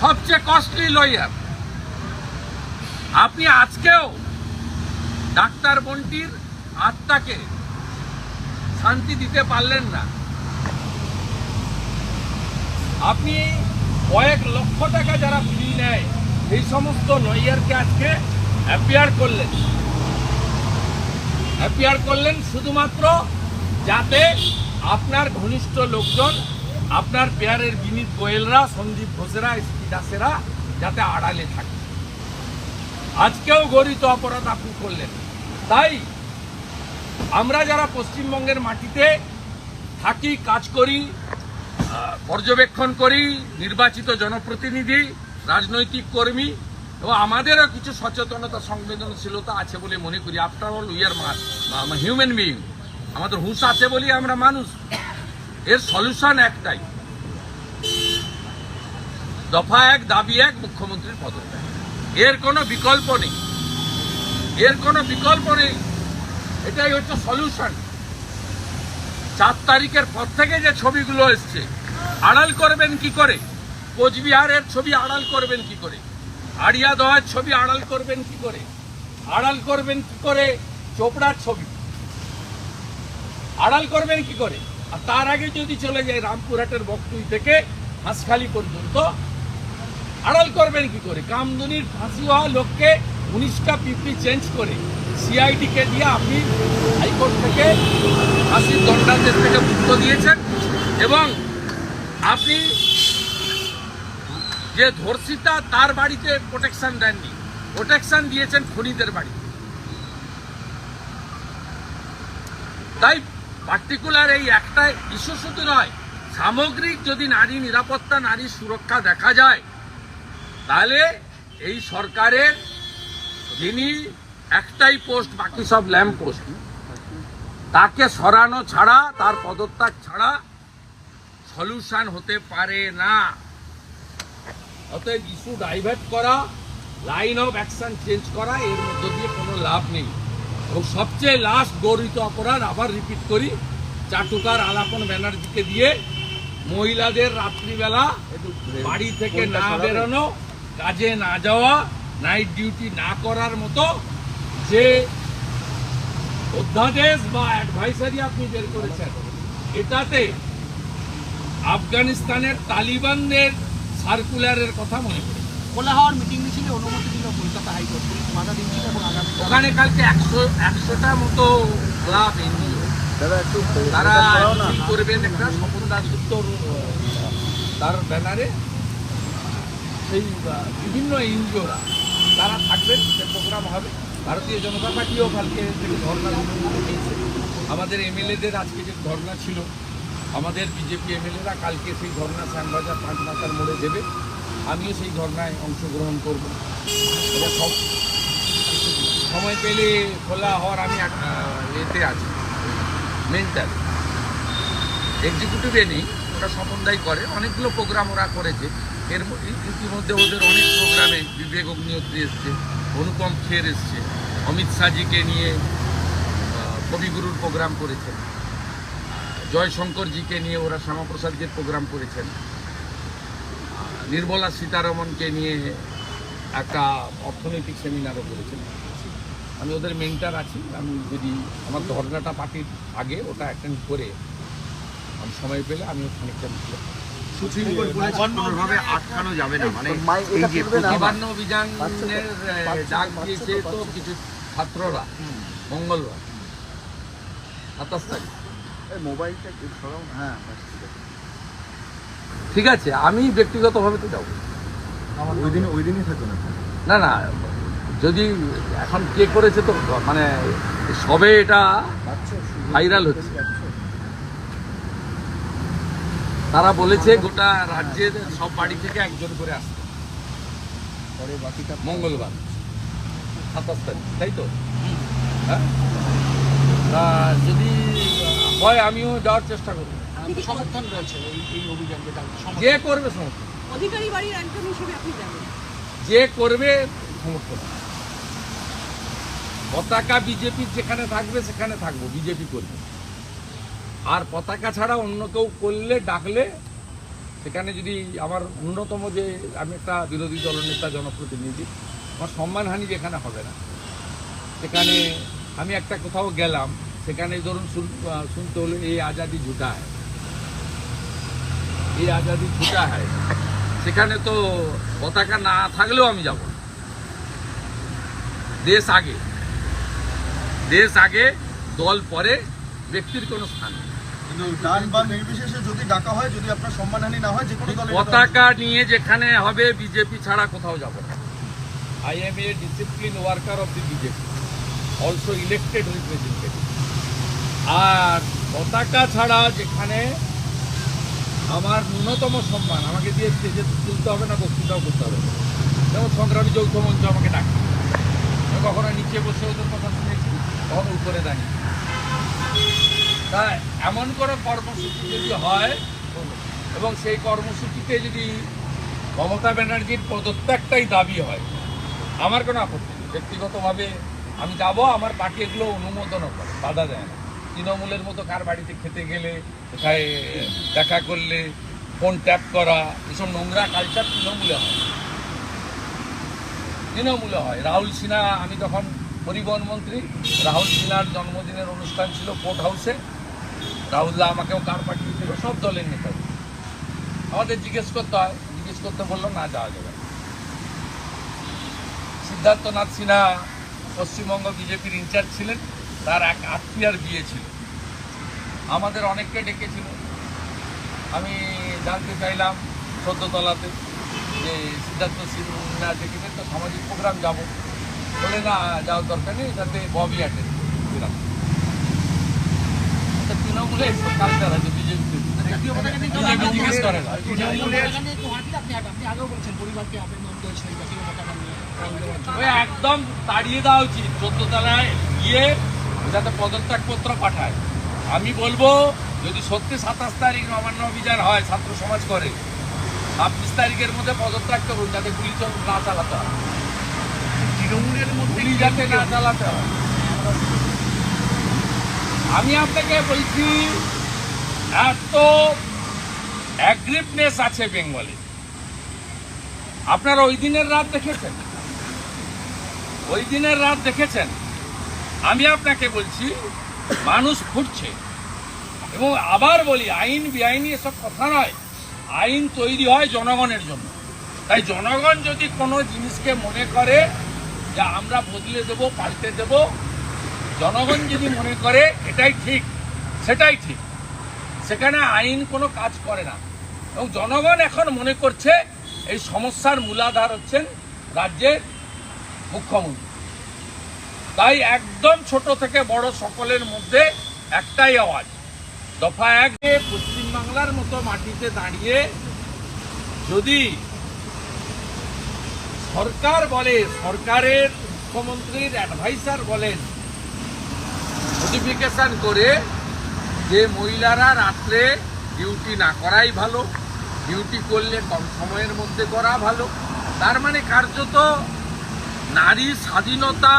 সবচেয়ে costly lawyer আপনি আজকেও ডাক্তার বন্টির আত্মাকে শান্তি দিতে পারলেন না। আপনি কয়েক লক্ষ টাকা যারা ফি নেয়, এই সমস্ত লয়ারকে আজকে অ্যাপিয়ার করলেন। অ্যাপিয়ার করলেন শুধুমাত্র যাতে আপনার ঘনিষ্ঠ লোকজন আপনার পেয়ারের বিনীত গোয়েলরা, সন্দীপ ঘোষেরা এসপি দাসেরা যাতে আড়ালে থাকে। আজকেও গরিত অপরাধ আপনি করলেন। তাই আমরা যারা পশ্চিমবঙ্গের মাটিতে থাকি, কাজ করি পর্যবেক্ষণ করি, নির্বাচিত জনপ্রতিনিধি, রাজনৈতিক কর্মী, এবং আমাদেরও কিছু সচেতনতা, সংবেদনশীলতা আছে বলে মনে করি। After all we are human being আমাদের হুঁশ আছে বলি আমরা মানুষ। এর সলিউশন একটাই। দফা এক, দাবি এক, মুখ্যমন্ত্রীর পদত্যাগ। এর কোনো বিকল্প নেই। এর কোনো বিকল্প নেই। এটাই হচ্ছে সলিউশন। চার তারিখের পর থেকে যে ছবিগুলো এসছে, আড়াল করবেন কি করে? কোচবিহারের ছবি আড়াল করবেন কি করে? আড়িয়া দোয়ার ছবি আড়াল করবেন কি করে? আড়াল করবেন কি করে? চোপড়ার ছবি। আড়াল করবেন কি করে? আর তার আগে যদি চলে যায় রামপুরহাটের বকটুই থেকে হাঁসখালি পর্যন্ত, আড়াল করবেন কি করে? কামদুনির ফাঁসি হওয়া লোককে উনিশটা পিপি চেঞ্জ করে সিআইডি কে দিয়ে আপনি হাইকোর্ট থেকে ফাঁসির দণ্ডাদেশ থেকে মুক্ত দিয়েছেন এবং আপনি যে ধর্ষিতা তার বাড়িতে প্রোটেকশন দেননি প্রোটেকশন দিয়েছেন খনিদের বাড়ি তাই পার্টিকুলার এই একটা ইস্যু শুধু নয়, সামগ্রিক যদি নারী নিরাপত্তা, নারী সুরক্ষা দেখা যায়, তাহলে এই সরকারের যিনি একটাই পোস্ট বাকি সব ল্যাম্প পোস্ট তাকে সরানো ছাড়া, তার পদত্যাগ ছাড়া সলিউশন হতে পারে না। অতএব ইস্যু ডাইভার্ট করা লাইন অফ অ্যাকশন চেঞ্জ করা, এর মধ্য দিয়ে কোনো লাভ নেই। এবং সবচেয়ে লাস্ট গরিত অপরাধ, আবার রিপিট করি চাটুকার আলাপন ব্যানার্জিকে দিয়ে মহিলাদের রাত্রিবেলা বাড়ি থেকে না বেরোনো কাজে না যাওয়া নাইট ডিউটি না করার মতো যে অধ্যাদেশ বা অ্যাডভাইসারি আপনি বের করেছেন এটাতে আফগানিস্তানের তালিবানদের সার্কুলারের কথা মনে করি খোলা হওয়ার মিটিং মিছিলে অনুমতি দিল কলকাতা হাইকোর্ট পুলিশ বাধা দিচ্ছিল এবং আগামী ওখানে কালকে একশো একশোটা মতো ক্লাব এনজিও। তারা করবেন? একটা স্বপন তার ব্যানারে সেই বিভিন্ন এনজিওরা তারা থাকবেন সে প্রোগ্রাম হবে। ভারতীয় জনতা পার্টিও কালকে থেকে আমাদের এমএলএদের আজকে যে ধর্না ছিল আমাদের বিজেপি এমএলএরা কালকে সেই ধর্না শ্যামবাজার পাঁচ মাথার মোড়ে দেবে। আমিও সেই ধর্নায় অংশগ্রহণ করব। সব সময় পেলে খোলা হওয়ার আমি এতে আছি। মেন্টাল এক্সিকিউটিভে নেই, ওরা স্বপনদাই করে। অনেকগুলো প্রোগ্রাম ওরা করেছে। এর ইতিমধ্যে ওদের অনেক প্রোগ্রামে বিবেক অগ্নিহোত্রী এসছে, অনুপম খের এসছে, অমিত শাহজিকে নিয়ে কবিগুরুর প্রোগ্রাম করেছেন। জয়শঙ্করজিকে নিয়ে ওরা শ্যামাপ্রসাদজির প্রোগ্রাম করেছেন। নির্মলা সীতারমনকে নিয়ে একটা অর্থনৈতিক সেমিনারও করেছেন। আমি ওদের মেন্টার আছি। আমি যদি আমার ধর্নাটা পার্টির আগে ওটা অ্যাটেন্ড করে আমি সময় পেলে আমি খানিকটা আটকানো যাবে না। মানে এই যে তুলবে অভিযানের ডাক দিয়েছে তো, তো কিছু ছাত্ররা মঙ্গলবার। সাতাশ তারিখ। মোবাইলটা। হ্যাঁ ঠিক আছে। আমি ব্যক্তিগতভাবে তো যাব। ওই দিন ওই দিনই থাকবে না না যদি এখন কে করেছে তো মানে সবে এটা ভাইরাল হচ্ছে। তারা বলেছে গোটা রাজ্যের সব বাড়ি থেকে একজন করে বাকিটা মঙ্গলবার। সাতাশ তারিখ তাই তো? হ্যাঁ? তা যদি হয় আমিও যাওয়ার চেষ্টা করব। সমর্থন রয়েছে এই দাবি সমর্থন। যে করবে সমর্থন। অধিকারী বাড়ির একজন হিসেবে আপনি যাবেন যে করবে সমর্থন। পতাকা বিজেপির যেখানে থাকবে, সেখানে থাকব, বিজেপি করবে। আর পতাকা ছাড়া অন্য কেউ করলে, ডাকলে, সেখানে যদি আমার অন্যতম যে, আমি একটা বিরোধী দলনেতা জনপ্রতিনিধি, আমার সম্মানহানি যেখানে হবে না। সেখানে আমি একটা কোথাও গেলাম, সেখানে ধরুন শুন- শুনতে হলো এই আজাদি ঝুটা হয় এই আজাদি ঝুটা হয় সেখানে তো পতাকা না থাকলেও আমি যাব দেশ আগে। দেশ আগে দল পরে ব্যক্তির কোনো স্থান কিন্তু ডান বা নির্বিশেষে যদি ডাকা হয় যদি আপনার সম্মানহানি না হয় যে কোনো দলের পতাকা নিয়ে যেখানে হবে বিজেপি ছাড়া কোথাও যাব না। I am a discipline worker of the BJP also elected representative আর পতাকা ছাড়া যেখানে আমার ন্যূনতম সম্মান আমাকে দিয়ে স্টেজে তুলতে হবে না বক্তৃতাও করতে হবে। যেমন সংগ্রামী যৌথ মঞ্চ আমাকে ডাকে। আমি কখনো নিচে বসে ওদের কথা কখনো উপরে দাঁড়িয়ে। তা এমন করে কর্মসূচি যদি হয়, এবং সেই কর্মসূচিতে যদি মমতা ব্যানার্জির পদত্যাগটাই দাবি হয়, আমার কোনো আপত্তি নেই। ব্যক্তিগতভাবে আমি যাব, আমার পার্টি এগুলো অনুমোদনও করে, বাধা দেয় না। তৃণমূলের মতো কার বাড়িতে খেতে গেলে, কোথায় দেখা করলে, ফোন ট্যাপ করা, এসব নোংরা কালচার তৃণমূলে হয়। তৃণমূলে হয়। রাহুল সিনহা, আমি তখন পরিবহন মন্ত্রী, রাহুল সিনহার জন্মদিনের অনুষ্ঠান ছিল কোর্ট হাউসে। রাহুল্লাহ আমাকেও কার পাঠিয়েছিল সব দলের নেতা। আমাদের জিজ্ঞেস করতে হয়, জিজ্ঞেস করতে বলল, না, যাওয়া যাবে। সিদ্ধার্থনাথ সিনহা পশ্চিমবঙ্গ বিজেপির ইনচার্জ ছিলেন। তার এক আত্মীয়ার বিয়ে ছিল। আমাদের অনেককে ডেকেছিল। আমি জানতে চাইলাম সদ্যতলাতে যে সিদ্ধার্থ সিনহা ডেকেছেন, তো সামাজিক প্রোগ্রাম যাব। বলে না যাওয়ার দরকার নেই এটাতে ববি তৃণমূলে কালচার আছে বিজেপিতে বিজেপি জিজ্ঞেস করে না। দেওয়ার জন্য। ওই একদম তাড়িয়ে দেওয়া উচিত চোদ্দ তলায় গিয়ে যাতে পদত্যাগপত্র পাঠায়। আমি বলব যদি সত্যি সাতাশ তারিখ নবান্ন অভিযান হয় ছাত্র সমাজ করে ছাব্বিশ তারিখের মধ্যে পদত্যাগ করুন যাতে গুলি না চালাতে হয়। তৃণমূলের মধ্যে যাতে না চালাতে হয়। আমি আপনাকে বলছি এত অ্যাগ্রিভনেস আছে বেঙ্গলে। আপনারা ওই দিনের রাত দেখেছেন? ওই দিনের রাত দেখেছেন? আমি আপনাকে বলছি মানুষ ফুটছে এবং আবার বলি আইন বেআইনি এসব কথা নয়। আইন তৈরি হয় জনগণের জন্য। তাই জনগণ যদি কোনো জিনিসকে মনে করে যে আমরা বদলে দেব, পাল্টে দেব। জনগণ যদি মনে করে, এটাই ঠিক, সেটাই ঠিক। সেখানে আইন কোনো কাজ করে না। এবং জনগণ এখন মনে করছে, এই সমস্যার মূলাধার হচ্ছেন রাজ্যের মুখ্যমন্ত্রী। তাই একদম ছোট থেকে বড় সকলের মধ্যে একটাই আওয়াজ। দফা এক পশ্চিমবাংলার মতো মাটিতে দাঁড়িয়ে যদি সরকার বলে, সরকারের মুখ্যমন্ত্রীর অ্যাডভাইসার বলেন। নোটিফিকেশন করে যে মহিলারা রাত্রে ডিউটি না করাই ভালো ডিউটি করলে কম সময়ের মধ্যে করা ভালো। তার মানে কার্যত নারী স্বাধীনতা,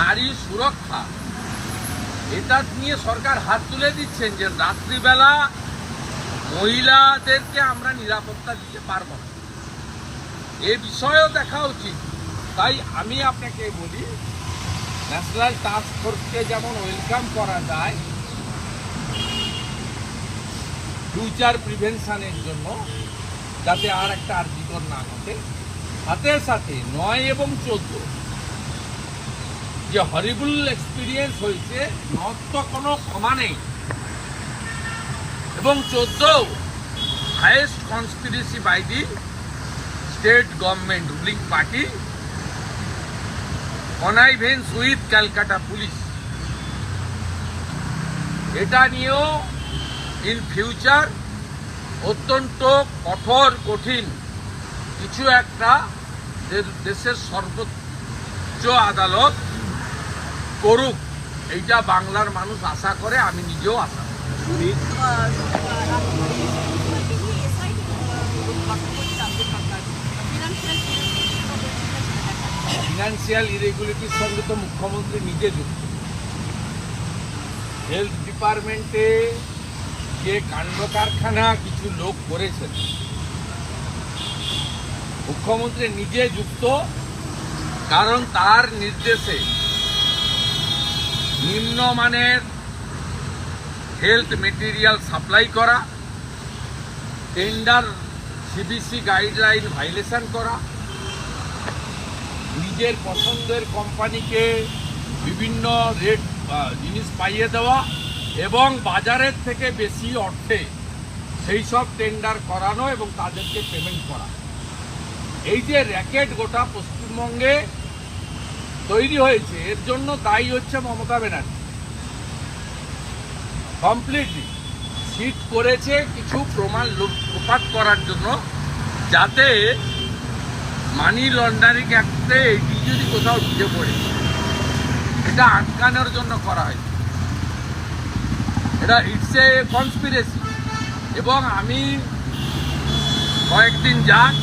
নারী সুরক্ষা, এটা নিয়ে সরকার হাত তুলে দিচ্ছেন যে রাত্রিবেলা মহিলাদেরকে আমরা নিরাপত্তা দিতে পারব না। এ বিষয়েও দেখা উচিত। তাই আমি আপনাকে বলি ন্যাশনাল টাস্ক ফোর্সকে যেমন ওয়েলকাম করা যায় ফিউচার প্রিভেনশনের জন্য, যাতে আর একটা আর্জিকর না ঘটে। সাথে সাথে নয় এবং চোদ্দ, যে হরিবুল এক্সপিরিয়েন্স হয়েছে নর তো কোনো ক্ষমা নেই। এবং চোদ্দ highest conspiracy by state government ruling party connivance with Calcutta police এটা নিয়েও ইন ফিউচার অত্যন্ত কঠোর, কঠিন কিছু একটা দেশের সর্বোচ্চ আদালত করুক। এইটা বাংলার মানুষ আশা করে, আমি নিজেও আশা করি। ফিনান্সিয়াল ইরেগুলিটির সঙ্গে তো মুখ্যমন্ত্রী নিজে যুক্ত হেলথ ডিপার্টমেন্টে যে কাণ্ড কারখানা কিছু লোক করেছেন মুখ্যমন্ত্রী নিজে যুক্ত, কারণ তার নির্দেশে নিম্নমানের হেলথ মেটেরিয়াল সাপ্লাই করা টেন্ডার সিবিসি গাইডলাইন ভাইলেশন করা নিজের পছন্দের কোম্পানিকে বিভিন্ন রেট জিনিস পাইয়ে দেওয়া এবং বাজারের থেকে বেশি অর্থে সেই সব টেন্ডার করানো এবং তাদেরকে পেমেন্ট করা। এই যে র্যাকেট গোটা পশ্চিমবঙ্গে তৈরি হয়েছে, এর জন্য দায়ী হচ্ছে মমতা ব্যানার্জি। কমপ্লিটলি সিট করেছে কিছু প্রমাণ লোপ- লোপাট করার জন্য, যাতে মানি লন্ডারিং অ্যাক্টে এটি যদি কোথাও ঢুকে পড়ে, এটা আটকানোর জন্য করা হয়। এটা ইটস এ কনস্পিরেসি এবং আমি কয়েকদিন যাক,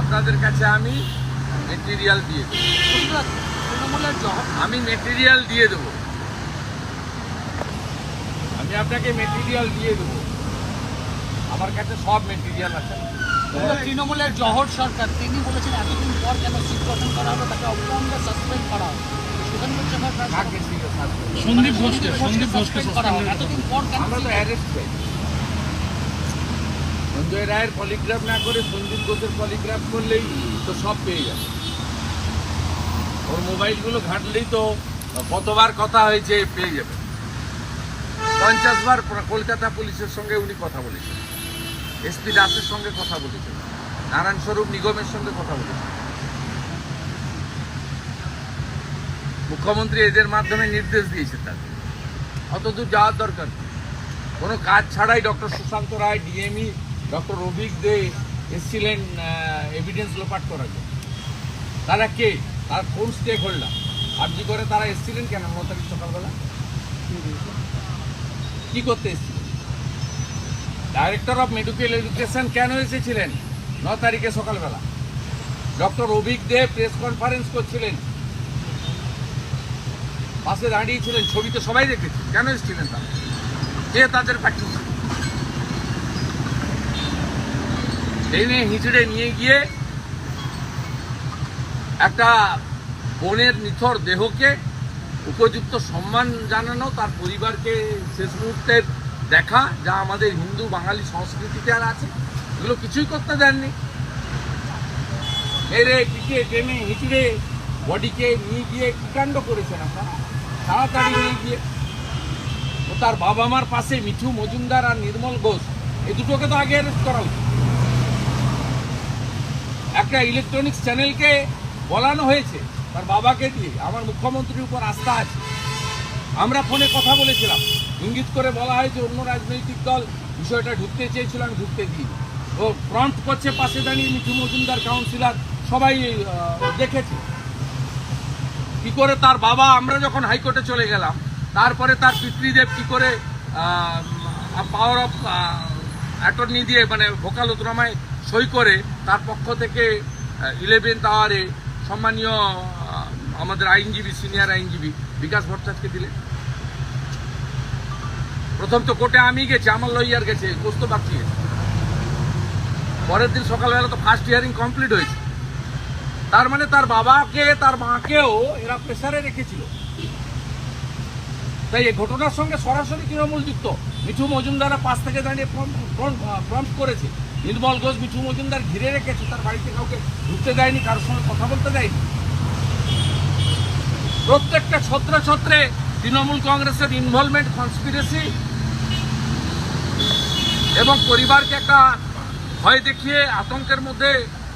আপনাদের কাছে আমি মেটেরিয়াল দিয়ে দেবো। আমি মেটেরিয়াল দিয়ে দেবো। আমি আপনাকে মেটেরিয়াল দিয়ে দেবো। আমার কাছে সব মেটেরিয়াল আছে। তৃণমূলের জহর সরকার তিনি বলেছেন এতদিন পর কেন সিট গঠন করা হলো তাকে অবিলম্বে সাসপেন্ড করা হবে? সন্দীপ ঘোষকে সন্দীপ ঘোষকে এতদিন পর কেন সঞ্জয় রায়ের পলিগ্রাফ না করে সন্দীপ ঘোষের পলিগ্রাফ করলেই তো সব পেয়ে যাবে। ওর মোবাইলগুলো ঘাঁটলেই তো কতবার কথা হয়েছে পেয়ে যাবে। পঞ্চাশ বার কলকাতা পুলিশের সঙ্গে উনি কথা বলেছেন। এসপি দাসের সঙ্গে কথা বলেছেন নারায়ণ স্বরূপ নিগমের সঙ্গে কথা বলেছেন মুখ্যমন্ত্রী এদের মাধ্যমে নির্দেশ দিয়েছেন তাদের অতদূর যাওয়ার দরকার। কোনো কাজ ছাড়াই doctor Sushanta Roy, DME, doctor Rabik Dey এসেছিলেন এভিডেন্স লোপাট করার জন্য। তারা কে? তার কোন স্টেক হোল্ডার আর্জি করে তারা এসেছিলেন কেন? ন তারিখ সকালবেলা? কি করতে এসেছিলেন? ডাইরেক্টর অফ মেডিকেল এডুকেশন কেন এসেছিলেন? ন তারিখে সকালবেলা। Doctor Avik Dey press conference করছিলেন। পাশে দাঁড়িয়েছিলেন ছবি তো সবাই দেখেছি। কেন এসেছিলেন তারা? কে তাদের পাঠিয়েছে ট্রেনে হিঁচড়ে নিয়ে গিয়ে একটা বোনের নিথর দেহকে উপযুক্ত সম্মান জানানো, তার পরিবারকে শেষ মুহূর্তের দেখা যা আমাদের হিন্দু, বাঙালি সংস্কৃতিতে আর আছে, এগুলো কিছুই করতে দেননি। মেরে, পিটিয়ে, টেনে, হিঁচড়ে, বডিকে নিয়ে গিয়ে কি কাণ্ড করেছেন আপনারা? তাড়াতাড়ি নিয়ে গিয়ে। ও তার বাবা মার পাশে মিঠু মজুমদার আর নির্মল ঘোষ, এই দুটোকে তো আগে অ্যারেস্ট করা উচিত। একটা ইলেকট্রনিক্স চ্যানেলকে বলানো হয়েছে, তার বাবাকে দিয়ে। আমার মুখ্যমন্ত্রীর উপর আস্থা আছে। আমরা ফোনে কথা বলেছিলাম। ইঙ্গিত করে বলা হয় যে অন্য রাজনৈতিক দল বিষয়টা ঢুকতে চেয়েছিল, আমি ঢুকতে দিই ও ফ্রন্ট করছে, পাশে দাঁড়িয়ে মিঠু মজুমদার কাউন্সিলর সবাই দেখেছে। কি করে তার বাবা, আমরা যখন হাইকোর্টে চলে গেলাম, তারপরে তার পিতৃদেব কি করে পাওয়ার অফ অ্যাটর্নি দিয়ে মানে ভোকালতনামায় সই করে, তার পক্ষ থেকে ইলেভেন্থ আওয়ারে সম্মানীয় আমাদের আইনজীবী সিনিয়র আইনজীবী বিকাশ ভট্টাচার্যকে দিলে প্রথম তো কোর্টে আমি গেছি, আমার লয়ার গেছে কোস্ত বাকি। পরের দিন সকালবেলা তো ফার্স্ট হিয়ারিং কমপ্লিট হয়েছে। তার মানে তার বাবাকে, তার মাকেও এরা প্রেসারে রেখেছিল। তাই এই ঘটনার সঙ্গে সরাসরি তৃণমূল যুক্ত। মিঠু মজুমদারা পাশ থেকে দাঁড়িয়ে করেছে। নির্মল ঘোষ, মিঠু মজুমদার ঘিরে রেখেছে, তার বাড়িতে কাউকে ঢুকতে দেয়নি, কারোর সঙ্গে কথা বলতে দেয়নি। প্রত্যেকটা ছত্রে ছত্রে তৃণমূল কংগ্রেসের ইনভলভমেন্ট কনস্পিরেসি এবং পরিবারকে একটা ভয় দেখিয়ে আতঙ্কের মধ্যে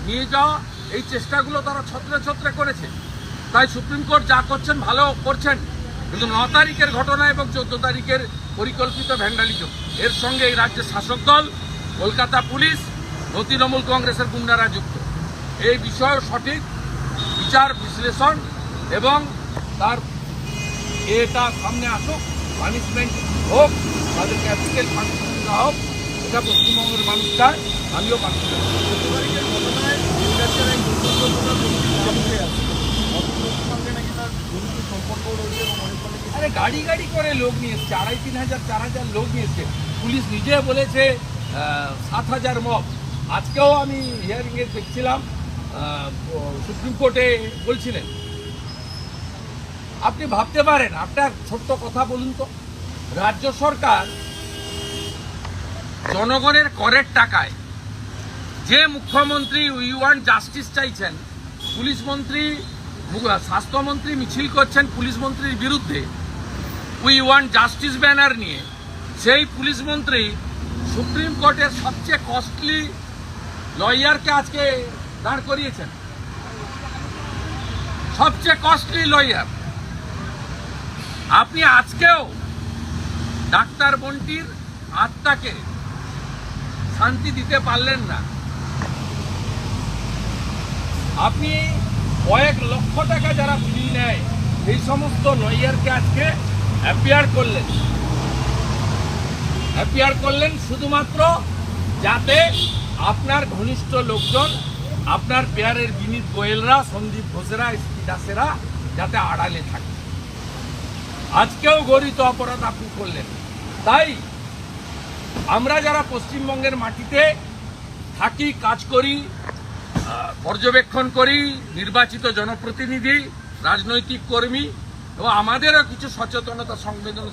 নিয়ে যাওয়া, এই চেষ্টাগুলো তারা ছত্রে ছত্রে করেছে। তাই সুপ্রিম কোর্ট যা করছেন, ভালো করছেন। কিন্তু ন তারিখের ঘটনা এবং চোদ্দ তারিখের পরিকল্পিত ভ্যান্ডালিজম, এর সঙ্গে এই রাজ্যের শাসক দল, কলকাতা পুলিশ ও তৃণমূল কংগ্রেসের গুন্ডারা যুক্ত। এই বিষয়ে সঠিক বিচার, বিশ্লেষণ এবং তার এটা সামনে আসুক পানিশমেন্ট হোক তাদের ক্যাপিটাল পানিশমেন্ট দেওয়া হোক এটা পশ্চিমবঙ্গের মানুষ চায়, আমিও আরে গাড়ি গাড়ি করে লোক নিয়ে এসছে, আড়াই তিন হাজার, চার হাজার লোক নিয়ে এসছে। পুলিশ নিজে বলেছে সাত হাজার মব। আজকেও আমি হিয়ারিংয়ে দেখছিলাম সুপ্রিম কোর্টে বলছিলেন। আপনি ভাবতে পারেন, আপনার ছোট্ট কথা বলুন তো। রাজ্য সরকার জনগণের করের টাকায় যে মুখ্যমন্ত্রী উই ওয়ান জাস্টিস চাইছেন, পুলিশ মন্ত্রী স্বাস্থ্যমন্ত্রী মিছিল করছেন পুলিশ মন্ত্রীর বিরুদ্ধে উই ওয়ান জাস্টিস ব্যানার নিয়ে, সেই পুলিশ মন্ত্রী সুপ্রিম কোর্টের সবচেয়ে কস্টলি লয়ারকে আজকে দাঁড় করিয়েছেন। সবচেয়ে কস্টলি লয়ার আপনি আজকেও ডাক্তার বন্টির আত্মাকে শান্তি দিতে পারলেন না। আপনি কয়েক লক্ষ টাকা যারা ফি নেয় এই সমস্ত লয়ারকে আজকে অ্যাপিয়ার করলেন। অ্যাপিয়ার করলেন শুধুমাত্র যাতে আপনার ঘনিষ্ঠ লোকজন, আপনার পেয়ারের বিনীত গোয়েলরা, সন্দীপ ঘোষেরা এসপি দাসেরা যাতে আড়ালে থাকে। আজকেও গরিত অপরাধ আপনি করলেন। তাই আমরা যারা পশ্চিমবঙ্গের মাটিতে থাকি, কাজ করি পর্যবেক্ষণ করি, নির্বাচিত জনপ্রতিনিধি, রাজনৈতিক কর্মী, এবং আমাদেরও কিছু সচেতনতা সংবেদন